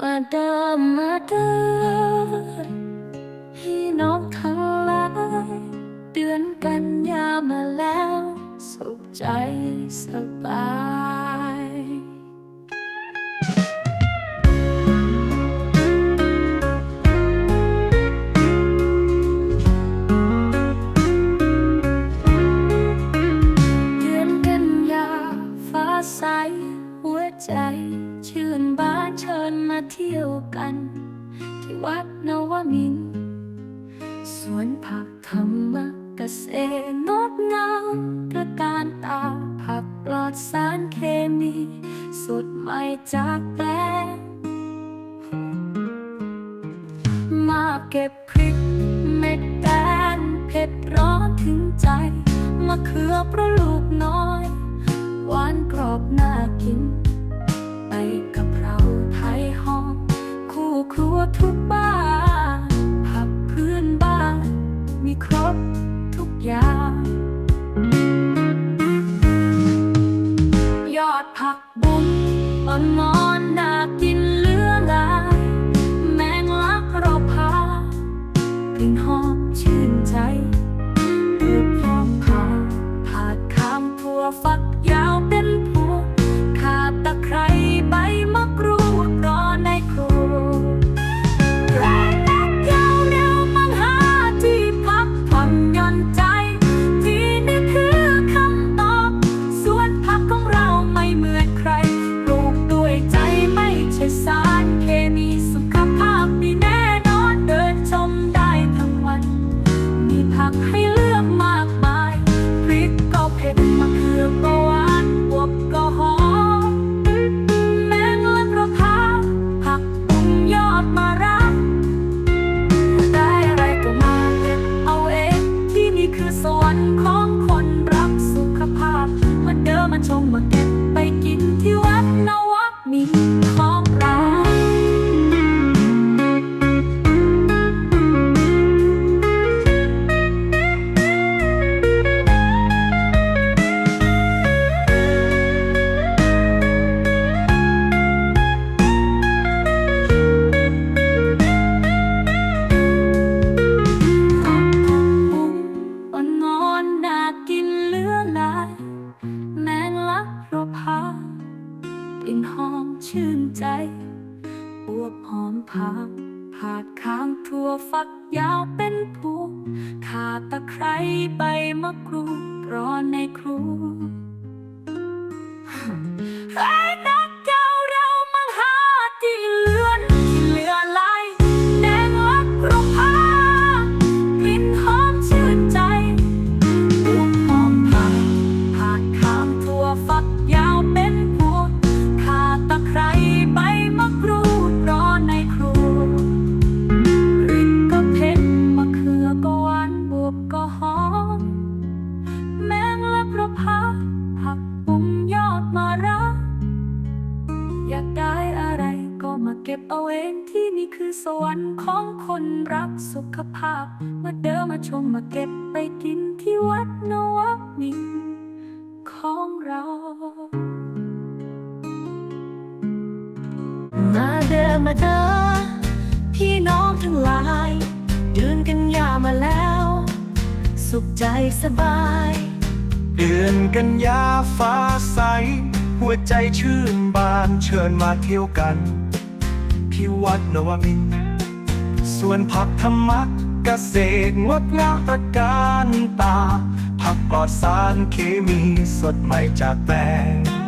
มาเดิมมาเดิมพี่น้องทั้งหลายเดือนกันยามาแล้ว สุขใจสบาย ที่ยวกัน ที่วัดนวมินทร์สวนผักธรรมเกษตรงดงามตระการตาผักปลอดสารเคมีสดใหม่จากแปลงมาเก็บพริกเม็ดแดงเผ็ดร้อนถึงใจมะเขือเพราะลูกน้อย ผักบุ้งอ่อนงอนน่ากินเหลือหลายแมงลักเราพากลิ่นหอม กให้เลือกมากมาย พริกก็เผ็ดมะเขือก็หวานบวบก็หอม แมงลักระพาผักบุ้งยอดมารักได้อะไรก็มาเก็บเอาเอง ที่นี่คือสวรรค์ของคนรักสุขภาพ มาเดินมาชมมาเก็บไปกินที่วัดนวัดมิ วบหอมผักผาดข้างทั่วฟักยาวเป็นผู้ขาตะไคร้ใบมะกรูดรอนในครู เก็บเอาเองที่นี่คือสวรรค์ของคนรักสุขภาพ มาเดินมาชมมาเก็บไปกินที่วัดนวมินของเรา มาเดินมาเดินพี่น้องทั้งหลาย เดือนกันยามาแล้ว สุขใจสบาย เดือนกันยาฟ้าใส หัวใจชื่นบานเชิญมาเที่ยวกัน ที่วัดนวมินทร์ส่วนผักธรรมะเกษตรงดงามประการตา ผักปลอดสารเคมีสดใหม่จากแปลง